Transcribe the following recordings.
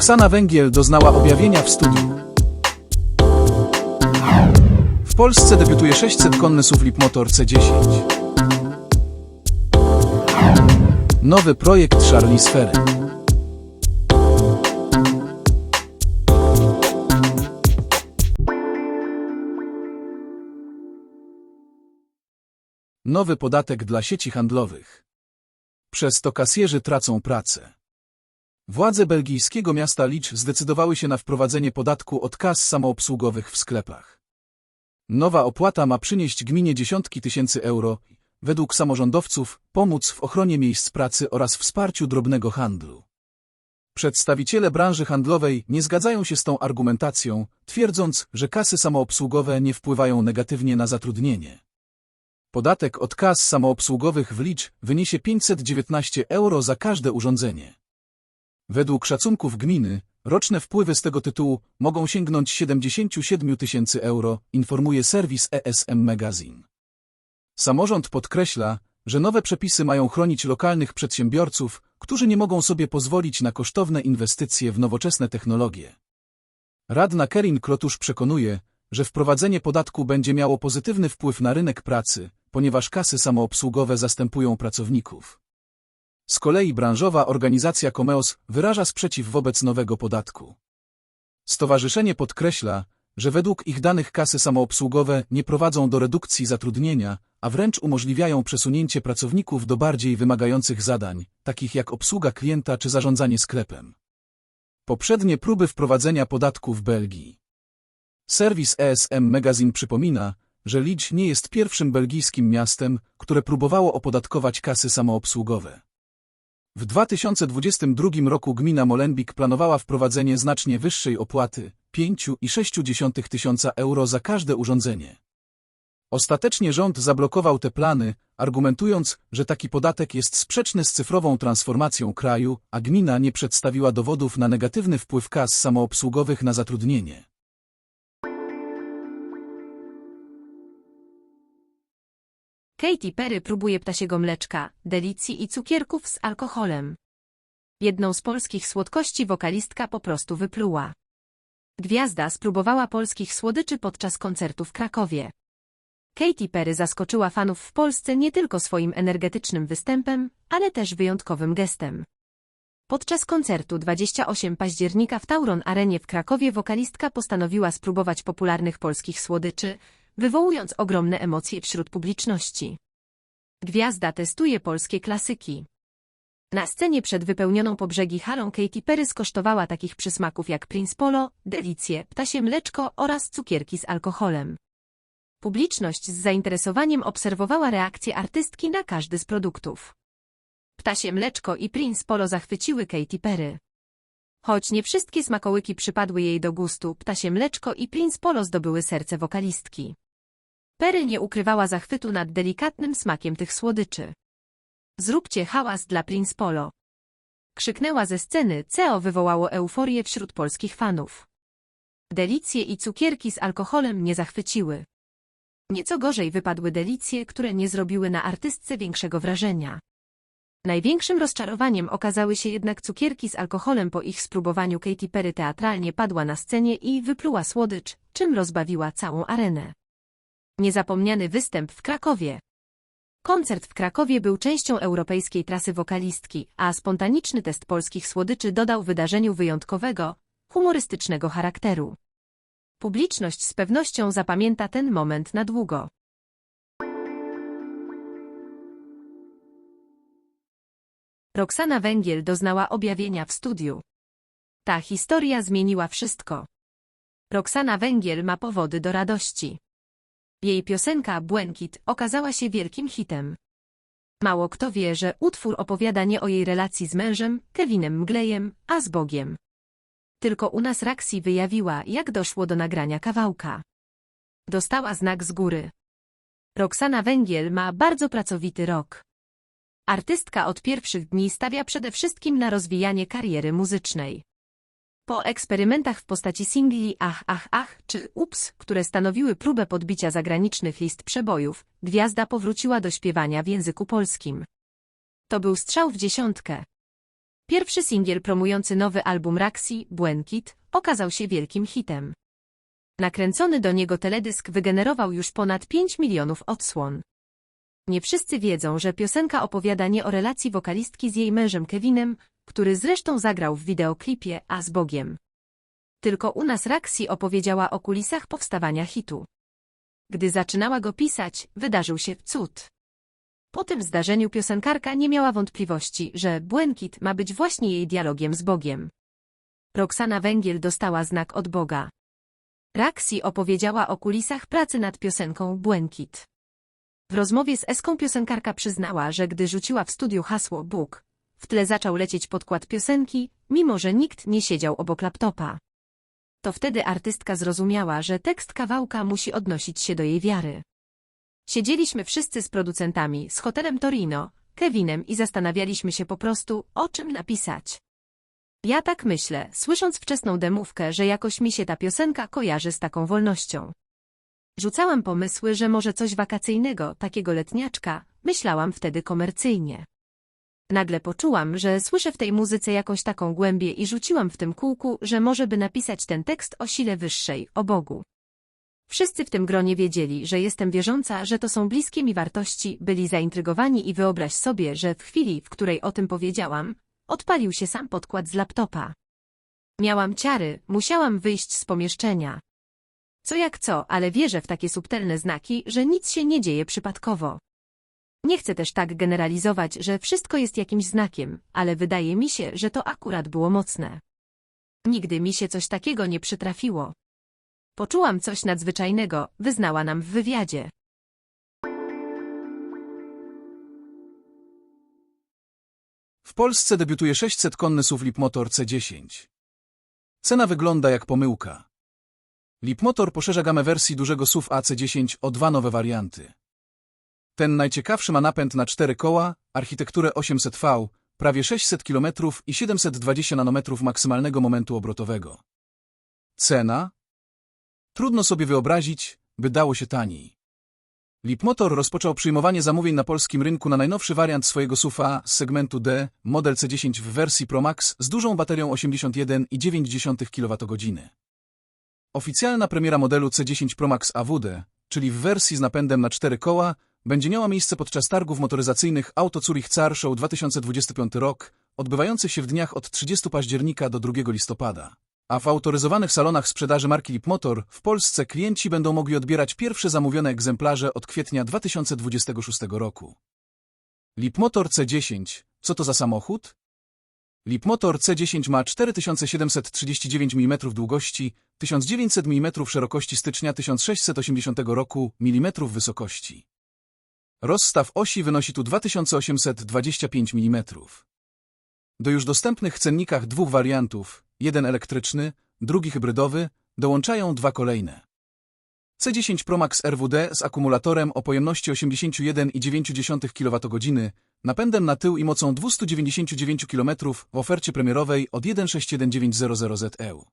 Roxana Węgiel doznała objawienia w studiu. W Polsce debiutuje 600-konny SUV Motor C10. Nowy projekt Charlie Sfery. Nowy podatek dla sieci handlowych. Przez to kasjerzy tracą pracę. Władze belgijskiego miasta Licz zdecydowały się na wprowadzenie podatku od kas samoobsługowych w sklepach. Nowa opłata ma przynieść gminie dziesiątki tysięcy euro, według samorządowców pomóc w ochronie miejsc pracy oraz wsparciu drobnego handlu. Przedstawiciele branży handlowej nie zgadzają się z tą argumentacją, twierdząc, że kasy samoobsługowe nie wpływają negatywnie na zatrudnienie. Podatek od kas samoobsługowych w Licz wyniesie 519 euro za każde urządzenie. Według szacunków gminy, roczne wpływy z tego tytułu mogą sięgnąć 77 tysięcy euro, informuje serwis ESM Magazine. Samorząd podkreśla, że nowe przepisy mają chronić lokalnych przedsiębiorców, którzy nie mogą sobie pozwolić na kosztowne inwestycje w nowoczesne technologie. Radna Kerin Klotusz przekonuje, że wprowadzenie podatku będzie miało pozytywny wpływ na rynek pracy, ponieważ kasy samoobsługowe zastępują pracowników. Z kolei branżowa organizacja Comeos wyraża sprzeciw wobec nowego podatku. Stowarzyszenie podkreśla, że według ich danych kasy samoobsługowe nie prowadzą do redukcji zatrudnienia, a wręcz umożliwiają przesunięcie pracowników do bardziej wymagających zadań, takich jak obsługa klienta czy zarządzanie sklepem. Poprzednie próby wprowadzenia podatku w Belgii. Serwis ESM Magazine przypomina, że Lidz nie jest pierwszym belgijskim miastem, które próbowało opodatkować kasy samoobsługowe. W 2022 roku gmina Molenbeek planowała wprowadzenie znacznie wyższej opłaty 5,6 tysiąca euro za każde urządzenie. Ostatecznie rząd zablokował te plany, argumentując, że taki podatek jest sprzeczny z cyfrową transformacją kraju, a gmina nie przedstawiła dowodów na negatywny wpływ kas samoobsługowych na zatrudnienie. Katy Perry próbuje ptasiego mleczka, delicji i cukierków z alkoholem. Jedną z polskich słodkości wokalistka po prostu wypluła. Gwiazda spróbowała polskich słodyczy podczas koncertu w Krakowie. Katy Perry zaskoczyła fanów w Polsce nie tylko swoim energetycznym występem, ale też wyjątkowym gestem. Podczas koncertu 28 października w Tauron Arenie w Krakowie wokalistka postanowiła spróbować popularnych polskich słodyczy, wywołując ogromne emocje wśród publiczności. Gwiazda testuje polskie klasyki. Na scenie przed wypełnioną po brzegi halą Katy Perry skosztowała takich przysmaków jak Prince Polo, delicje, ptasie mleczko oraz cukierki z alkoholem. Publiczność z zainteresowaniem obserwowała reakcję artystki na każdy z produktów. Ptasie mleczko i Prince Polo zachwyciły Katy Perry. Choć nie wszystkie smakołyki przypadły jej do gustu, ptasie mleczko i Prince Polo zdobyły serce wokalistki. Perry nie ukrywała zachwytu nad delikatnym smakiem tych słodyczy. Zróbcie hałas dla Prince Polo. Krzyknęła ze sceny, CEO wywołało euforię wśród polskich fanów. Delicje i cukierki z alkoholem nie zachwyciły. Nieco gorzej wypadły delicje, które nie zrobiły na artystce większego wrażenia. Największym rozczarowaniem okazały się jednak cukierki z alkoholem po ich spróbowaniu Katy Perry teatralnie padła na scenie i wypluła słodycz, czym rozbawiła całą arenę. Niezapomniany występ w Krakowie. Koncert w Krakowie był częścią europejskiej trasy wokalistki, a spontaniczny test polskich słodyczy dodał wydarzeniu wyjątkowego, humorystycznego charakteru. Publiczność z pewnością zapamięta ten moment na długo. Roxana Węgiel doznała objawienia w studiu. Ta historia zmieniła wszystko. Roxana Węgiel ma powody do radości. Jej piosenka Błękit okazała się wielkim hitem. Mało kto wie, że utwór opowiada nie o jej relacji z mężem, Kevinem Mglejem, a z Bogiem. Tylko u nas Raksi wyjawiła, jak doszło do nagrania kawałka. Dostała znak z góry. Roxana Węgiel ma bardzo pracowity rok. Artystka od pierwszych dni stawia przede wszystkim na rozwijanie kariery muzycznej. Po eksperymentach w postaci singli Ach, Ach, Ach czy Ups, które stanowiły próbę podbicia zagranicznych list przebojów, gwiazda powróciła do śpiewania w języku polskim. To był strzał w dziesiątkę. Pierwszy singiel promujący nowy album Raxi, Błękit, okazał się wielkim hitem. Nakręcony do niego teledysk wygenerował już ponad 5 milionów odsłon. Nie wszyscy wiedzą, że piosenka opowiada nie o relacji wokalistki z jej mężem Kevinem, który zresztą zagrał w wideoklipie A z Bogiem. Tylko u nas Raxi opowiedziała o kulisach powstawania hitu. Gdy zaczynała go pisać, wydarzył się cud. Po tym zdarzeniu piosenkarka nie miała wątpliwości, że Błękit ma być właśnie jej dialogiem z Bogiem. Roxana Węgiel dostała znak od Boga. Raxi opowiedziała o kulisach pracy nad piosenką Błękit. W rozmowie z Eską piosenkarka przyznała, że gdy rzuciła w studiu hasło Bóg, w tle zaczął lecieć podkład piosenki, mimo że nikt nie siedział obok laptopa. To wtedy artystka zrozumiała, że tekst kawałka musi odnosić się do jej wiary. Siedzieliśmy wszyscy z producentami, z hotelem Torino, Kevinem i zastanawialiśmy się po prostu, o czym napisać. Ja tak myślę, słysząc wczesną demówkę, że jakoś mi się ta piosenka kojarzy z taką wolnością. Rzucałam pomysły, że może coś wakacyjnego, takiego letniaczka, myślałam wtedy komercyjnie. Nagle poczułam, że słyszę w tej muzyce jakąś taką głębię i rzuciłam w tym kółku, że może by napisać ten tekst o sile wyższej, o Bogu. Wszyscy w tym gronie wiedzieli, że jestem wierząca, że to są bliskie mi wartości, byli zaintrygowani i wyobraź sobie, że w chwili, w której o tym powiedziałam, odpalił się sam podkład z laptopa. Miałam ciary, musiałam wyjść z pomieszczenia. Co jak co, ale wierzę w takie subtelne znaki, że nic się nie dzieje przypadkowo. Nie chcę też tak generalizować, że wszystko jest jakimś znakiem, ale wydaje mi się, że to akurat było mocne. Nigdy mi się coś takiego nie przytrafiło. Poczułam coś nadzwyczajnego, wyznała nam w wywiadzie. W Polsce debiutuje 600-konny SUV Lipmotor C10. Cena wygląda jak pomyłka. Lipmotor poszerza gamę wersji dużego SUV AC10 o dwa nowe warianty. Ten najciekawszy ma napęd na cztery koła, architekturę 800V, prawie 600 km i 720 nanometrów maksymalnego momentu obrotowego. Cena? Trudno sobie wyobrazić, by dało się taniej. Lipmotor rozpoczął przyjmowanie zamówień na polskim rynku na najnowszy wariant swojego SUV-a z segmentu D, model C10 w wersji Pro Max z dużą baterią 81,9 kWh. Oficjalna premiera modelu C10 Pro Max AWD, czyli w wersji z napędem na cztery koła, będzie miała miejsce podczas targów motoryzacyjnych Auto Zurich Car Show 2025 rok, odbywających się w dniach od 30 października do 2 listopada. A w autoryzowanych salonach sprzedaży marki Lipmotor w Polsce klienci będą mogli odbierać pierwsze zamówione egzemplarze od kwietnia 2026 roku. Lipmotor C10, co to za samochód? Lipmotor C10 ma 4739 mm długości, 1900 mm szerokości stycznia 1680 roku, mm wysokości. Rozstaw osi wynosi tu 2825 mm. Do już dostępnych cennikach dwóch wariantów, jeden elektryczny, drugi hybrydowy, dołączają dwa kolejne. C10 Pro Max RWD z akumulatorem o pojemności 81,9 kWh, napędem na tył i mocą 299 km w ofercie premierowej od 161900ZEU.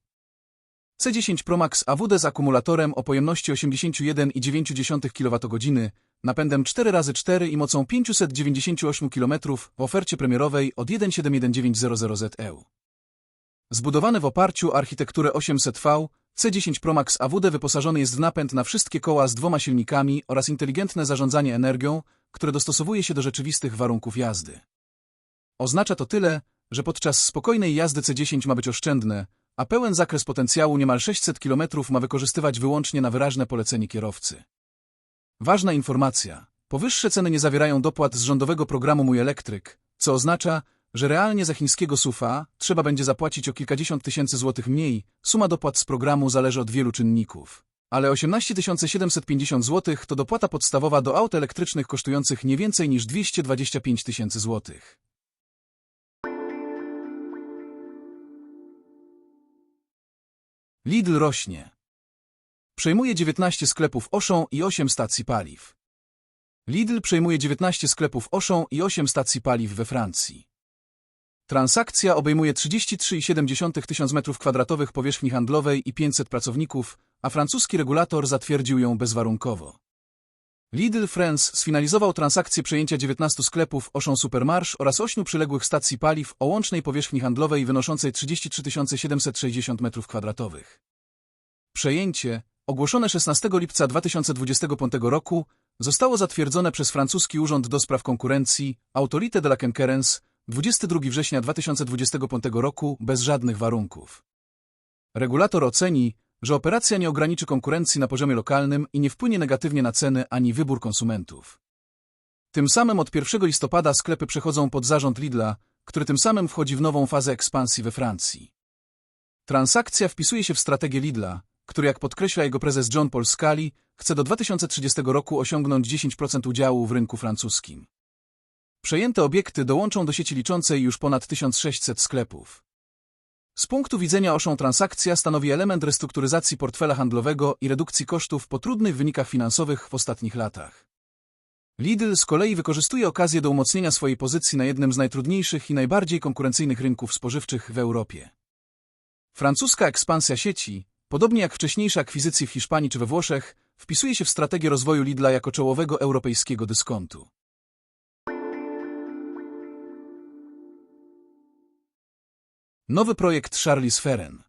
C10 Pro Max AWD z akumulatorem o pojemności 81,9 kWh, napędem 4x4 i mocą 598 km w ofercie premierowej od 171900ZEU. Zbudowany w oparciu o architekturę 800V, C10 Pro Max AWD wyposażony jest w napęd na wszystkie koła z dwoma silnikami oraz inteligentne zarządzanie energią, które dostosowuje się do rzeczywistych warunków jazdy. Oznacza to tyle, że podczas spokojnej jazdy C10 ma być oszczędne, a pełen zakres potencjału niemal 600 km ma wykorzystywać wyłącznie na wyraźne polecenie kierowcy. Ważna informacja. Powyższe ceny nie zawierają dopłat z rządowego programu Mój Elektryk, co oznacza, że realnie za chińskiego SUFA trzeba będzie zapłacić o kilkadziesiąt tysięcy złotych mniej, suma dopłat z programu zależy od wielu czynników. Ale 18 750 złotych to dopłata podstawowa do aut elektrycznych kosztujących nie więcej niż 225 tysięcy złotych. Lidl rośnie. Przejmuje 19 sklepów Auchan i 8 stacji paliw. Lidl przejmuje 19 sklepów Auchan i 8 stacji paliw we Francji. Transakcja obejmuje 33,7 tysiąc metrów kwadratowych powierzchni handlowej i 500 pracowników, a francuski regulator zatwierdził ją bezwarunkowo. Lidl France sfinalizował transakcję przejęcia 19 sklepów Auchan Supermarsz oraz 8 przyległych stacji paliw o łącznej powierzchni handlowej wynoszącej 33 760 m2. Przejęcie, ogłoszone 16 lipca 2025 roku, zostało zatwierdzone przez francuski Urząd do Spraw Konkurencji Autorité de la Concurrence 22 września 2025 roku bez żadnych warunków. Regulator oceni, że operacja nie ograniczy konkurencji na poziomie lokalnym i nie wpłynie negatywnie na ceny ani wybór konsumentów. Tym samym od 1 listopada sklepy przechodzą pod zarząd Lidla, który tym samym wchodzi w nową fazę ekspansji we Francji. Transakcja wpisuje się w strategię Lidla, który jak podkreśla jego prezes John Paul Scali, chce do 2030 roku osiągnąć 10% udziału w rynku francuskim. Przejęte obiekty dołączą do sieci liczącej już ponad 1600 sklepów. Z punktu widzenia Auchan transakcja stanowi element restrukturyzacji portfela handlowego i redukcji kosztów po trudnych wynikach finansowych w ostatnich latach. Lidl z kolei wykorzystuje okazję do umocnienia swojej pozycji na jednym z najtrudniejszych i najbardziej konkurencyjnych rynków spożywczych w Europie. Francuska ekspansja sieci, podobnie jak wcześniejsze akwizycje w Hiszpanii czy we Włoszech, wpisuje się w strategię rozwoju Lidla jako czołowego europejskiego dyskontu. Nowy projekt Charlize Feren.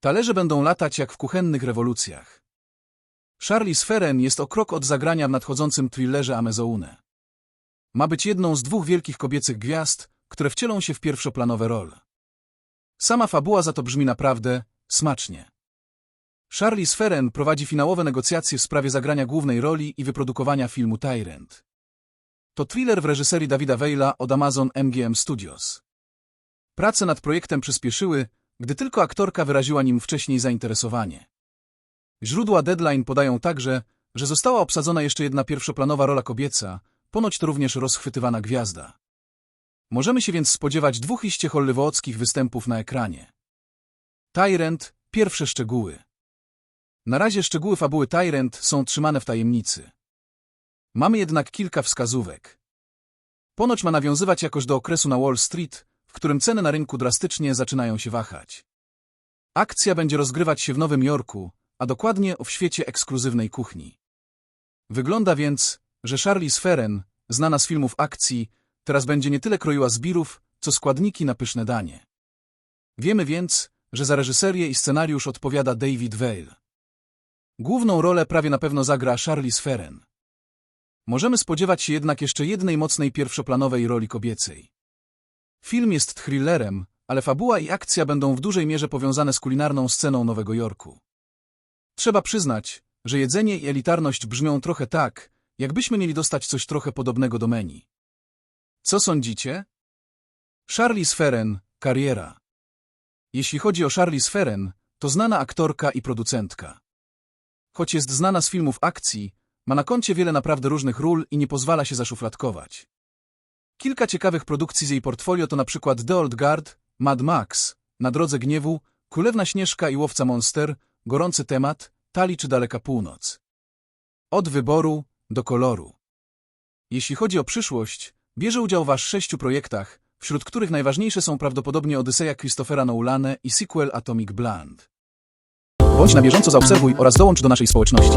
Talerze będą latać jak w kuchennych rewolucjach. Charlize Feren jest o krok od zagrania w nadchodzącym thrillerze Amazoune. Ma być jedną z dwóch wielkich kobiecych gwiazd, które wcielą się w pierwszoplanowe role. Sama fabuła za to brzmi naprawdę smacznie. Charlize Feren prowadzi finałowe negocjacje w sprawie zagrania głównej roli i wyprodukowania filmu Tyrant. To thriller w reżyserii Davida Weila od Amazon MGM Studios. Prace nad projektem przyspieszyły, gdy tylko aktorka wyraziła nim wcześniej zainteresowanie. Źródła Deadline podają także, że została obsadzona jeszcze jedna pierwszoplanowa rola kobieca, ponoć to również rozchwytywana gwiazda. Możemy się więc spodziewać dwóch iście hollywoodzkich występów na ekranie. Tyrant – pierwsze szczegóły. Na razie szczegóły fabuły Tyrant są trzymane w tajemnicy. Mamy jednak kilka wskazówek. Ponoć ma nawiązywać jakoś do okresu na Wall Street, w którym ceny na rynku drastycznie zaczynają się wahać. Akcja będzie rozgrywać się w Nowym Jorku, a dokładnie w świecie ekskluzywnej kuchni. Wygląda więc, że Charlize Feren, znana z filmów akcji, teraz będzie nie tyle kroiła zbirów, co składniki na pyszne danie. Wiemy więc, że za reżyserię i scenariusz odpowiada David Veil. Główną rolę prawie na pewno zagra Charlize Feren. Możemy spodziewać się jednak jeszcze jednej mocnej pierwszoplanowej roli kobiecej. Film jest thrillerem, ale fabuła i akcja będą w dużej mierze powiązane z kulinarną sceną Nowego Jorku. Trzeba przyznać, że jedzenie i elitarność brzmią trochę tak, jakbyśmy mieli dostać coś trochę podobnego do menu. Co sądzicie? Charlize Feren, kariera. Jeśli chodzi o Charlize Feren, to znana aktorka i producentka. Choć jest znana z filmów akcji, ma na koncie wiele naprawdę różnych ról i nie pozwala się zaszufladkować. Kilka ciekawych produkcji z jej portfolio to przykład The Old Guard, Mad Max, Na drodze gniewu, Królewna Śnieżka i Łowca Monster, Gorący temat, Tali czy Daleka Północ. Od wyboru do koloru. Jeśli chodzi o przyszłość, bierze udział w aż sześciu projektach, wśród których najważniejsze są prawdopodobnie Odyseja Christophera Nolane i sequel Atomic Blonde. Bądź na bieżąco zaobserwuj oraz dołącz do naszej społeczności.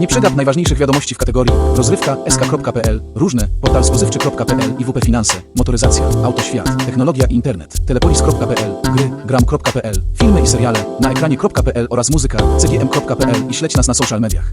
Nie przegap najważniejszych wiadomości w kategorii rozrywka, sk.pl, różne, portal spożywczy.pl i WP Finanse, motoryzacja, autoświat, technologia i internet, telepolis.pl, gry, gram.pl, filmy i seriale, na ekranie.pl oraz muzyka, cgm.pl i śledź nas na social mediach.